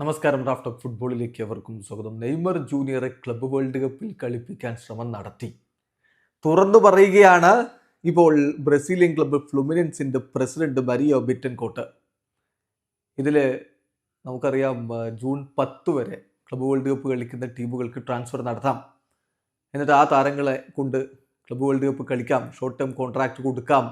നമസ്കാരം raft of ഫുട്ബോളിലേക്ക് അവർക്കും സ്വാഗതം. നെയ്മർ ജൂനിയറെ ക്ലബ്ബ് വേൾഡ് കപ്പിൽ കളിപ്പിക്കാൻ ശ്രമം നടത്തി. തുറന്നു പറയുകയാണ് ഇപ്പോൾ ബ്രസീലിയൻ ക്ലബ്ബ് ഫ്ലുമിനൻസിന്റെ പ്രസിഡന്റ് മരിയോ ബിറ്റൻകോട്ട് ഇതിൽ നമുക്കറിയാം ജൂൺ പത്ത് വരെ ക്ലബ് വേൾഡ് കപ്പ് കളിക്കുന്ന ടീമുകൾക്ക് ട്രാൻസ്ഫർ നടത്താം. എന്നിട്ട് ആ താരങ്ങളെ കൊണ്ട് ക്ലബ് വേൾഡ് കപ്പ് കളിക്കാം ഷോർട്ട് ടേം കോൺട്രാക്റ്റ് കൊടുക്കാം.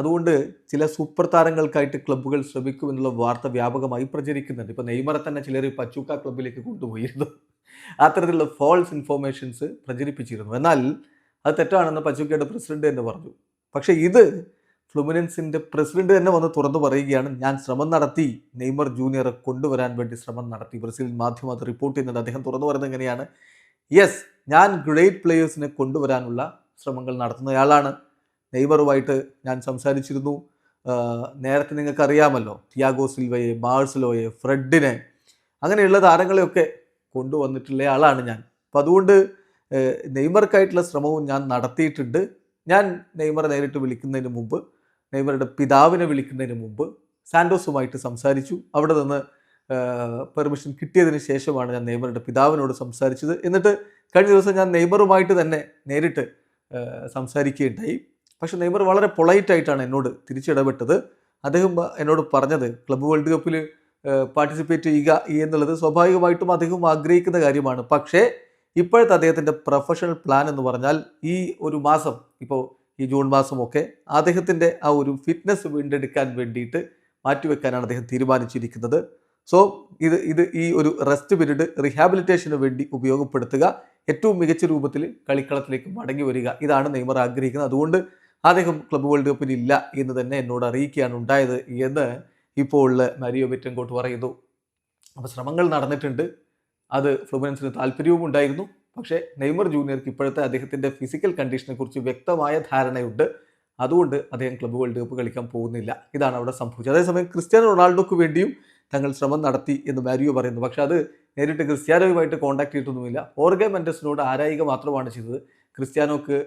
അതുകൊണ്ട് ചില സൂപ്പർ താരങ്ങൾക്കായിട്ട് ക്ലബ്ബുകൾ ശ്രമിക്കുമെന്നുള്ള വാർത്ത വ്യാപകമായി പ്രചരിക്കുന്നുണ്ട്. ഇപ്പോൾ നെയ്മറെ തന്നെ ചിലർ പച്ചൂക്ക ക്ലബ്ബിലേക്ക് കൊണ്ടുപോയിരുന്നു. അത്തരത്തിലുള്ള ഫോൾസ് ഇൻഫോർമേഷൻസ് പ്രചരിപ്പിച്ചിരുന്നു. എന്നാൽ അത് തെറ്റാണെന്ന് പച്ചൂക്കയുടെ പ്രസിഡന്റ് തന്നെ പറഞ്ഞു. പക്ഷേ ഇത് ഫ്ലുമിനൻസിന്റെ പ്രസിഡന്റ് തന്നെ വന്ന് തുറന്നു പറയുകയാണ് ഞാൻ ശ്രമം നടത്തി നെയ്മർ ജൂനിയറെ കൊണ്ടുവരാൻ വേണ്ടി ശ്രമം നടത്തി. ബ്രസീൽ മാധ്യമം അത് റിപ്പോർട്ട് ചെയ്യുന്നുണ്ട്. അദ്ദേഹം തുറന്നു പറയുന്നത് എങ്ങനെയാണ്? യെസ് ഞാൻ ഗ്രേറ്റ് പ്ലേയേഴ്സിനെ കൊണ്ടുവരാനുള്ള ശ്രമങ്ങൾ നടത്തുന്നയാളാണ്. നെയ്മറുമായിട്ട് ഞാൻ സംസാരിച്ചിരുന്നു. നേരത്തെ നിങ്ങൾക്ക് അറിയാമല്ലോ ടിയാഗോ സിൽവയെ ബാഴ്സലോയെ ഫ്രെഡിനെ അങ്ങനെയുള്ള താരങ്ങളെയൊക്കെ കൊണ്ടുവന്നിട്ടുള്ള ആളാണ് ഞാൻ. അപ്പം അതുകൊണ്ട് നെയ്മർക്കായിട്ടുള്ള ശ്രമവും ഞാൻ നടത്തിയിട്ടുണ്ട്. ഞാൻ നെയ്മറെ നേരിട്ട് വിളിക്കുന്നതിന് മുമ്പ് നെയ്മറുടെ പിതാവിനെ വിളിക്കുന്നതിന് മുമ്പ് സാൻഡോസുമായിട്ട് സംസാരിച്ചു. അവിടെ നിന്ന് പെർമിഷൻ കിട്ടിയതിന് ശേഷമാണ് ഞാൻ നെയ്മറുടെ പിതാവിനോട് സംസാരിച്ചത്. എന്നിട്ട് കഴിഞ്ഞ ദിവസം ഞാൻ നെയ്മറുമായിട്ട് തന്നെ നേരിട്ട് സംസാരിക്കുകയുണ്ടായി. പക്ഷെ നെയ്മർ വളരെ പൊളൈറ്റ് ആയിട്ടാണ് എന്നോട് തിരിച്ചിടപെട്ടത്. അദ്ദേഹം എന്നോട് പറഞ്ഞത് ക്ലബ്ബ് വേൾഡ് കപ്പിൽ പാർട്ടിസിപ്പേറ്റ് ചെയ്യുക എന്നുള്ളത് സ്വാഭാവികമായിട്ടും അദ്ദേഹം ആഗ്രഹിക്കുന്ന കാര്യമാണ്. പക്ഷേ ഇപ്പോഴത്തെ അദ്ദേഹത്തിന്റെ പ്രൊഫഷണൽ പ്ലാൻ എന്ന് പറഞ്ഞാൽ ഈ ഒരു മാസം ഇപ്പോൾ ഈ ജൂൺ മാസമൊക്കെ അദ്ദേഹത്തിന്റെ ആ ഒരു ഫിറ്റ്നസ് വീണ്ടെടുക്കാൻ വേണ്ടിയിട്ട് മാറ്റിവെക്കാനാണ് അദ്ദേഹം തീരുമാനിച്ചിരിക്കുന്നത്. സോ ഇത് ഇത് ഈ ഒരു റെസ്റ്റ് പീരീഡ് റിഹാബിലിറ്റേഷന് വേണ്ടി ഉപയോഗപ്പെടുത്തുക ഏറ്റവും മികച്ച രൂപത്തിൽ കളിക്കളത്തിലേക്ക് മടങ്ങി വരിക. ഇതാണ് നെയ്മർ ആഗ്രഹിക്കുന്നത്. അതുകൊണ്ട് അദ്ദേഹം ക്ലബ്ബ് വേൾഡ് കപ്പിൽ ഇല്ല എന്ന് തന്നെ എന്നോട് അറിയിക്കുകയാണ് ഉണ്ടായത് എന്ന് ഇപ്പോൾ മരിയോ ബെറ്റൻകോട്ട് പറയുന്നു. അപ്പോൾ ശ്രമങ്ങൾ നടന്നിട്ടുണ്ട്. അത് ഫ്ലുമിനൻസിന് താല്പര്യവും ഉണ്ടായിരുന്നു. പക്ഷേ നെയ്മർ ജൂനിയർക്ക് ഇപ്പോഴത്തെ അദ്ദേഹത്തിന്റെ ഫിസിക്കൽ കണ്ടീഷനെ കുറിച്ച് വ്യക്തമായ ധാരണയുണ്ട്. അതുകൊണ്ട് അദ്ദേഹം ക്ലബ്ബ് വേൾഡ് കപ്പ് കളിക്കാൻ പോകുന്നില്ല. ഇതാണ് അവിടെ സംഭവിച്ചത്. അതേസമയം ക്രിസ്ത്യാനോ റൊണാൾഡോക്ക് വേണ്ടിയും തങ്ങൾ ശ്രമം നടത്തി എന്ന് മാരിയോ പറയുന്നു. പക്ഷേ അത് നേരിട്ട് ക്രിസ്ത്യാനോയുമായിട്ട് കോൺടാക്ട് ചെയ്തിട്ടൊന്നുമില്ല. ഓർഗെ മെൻഡസിനോട് ആരായിക മാത്രമാണ് ചെയ്തത്. ക്രിസ്ത്യാനോക്ക്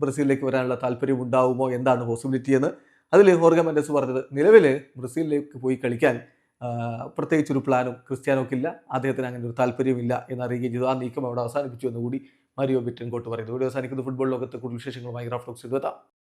ബ്രസീലിലേക്ക് വരാനുള്ള താല്പര്യം ഉണ്ടാവുമോ? എന്താണ് പോസിബിലിറ്റി എന്ന്? അതിൽ ഹോർഗ മെൻഡസ് പറഞ്ഞത് നിലവിൽ ബ്രസീലിലേക്ക് പോയി കളിക്കാൻ പ്രത്യേകിച്ചൊരു പ്ലാനും ക്രിസ്ത്യാനോക്കില്ല അദ്ദേഹത്തിന് അങ്ങനെ ഒരു താല്പര്യമില്ല എന്ന് അറിയുകയും ചെയ്തു. ആ നീക്കം അവിടെ അവസാനിപ്പിച്ചു എന്ന് കൂടി മരിയോ ബിറ്റൻകോട്ട് പറയുന്നു. ഇവിടെ അവസാനിക്കുന്ന. ഫുട്ബോൾ ലോകത്തെ കൂടുതൽ വിശേഷങ്ങളുമായി ഗ്രാഫ്റ്റോക്സ് എത്താം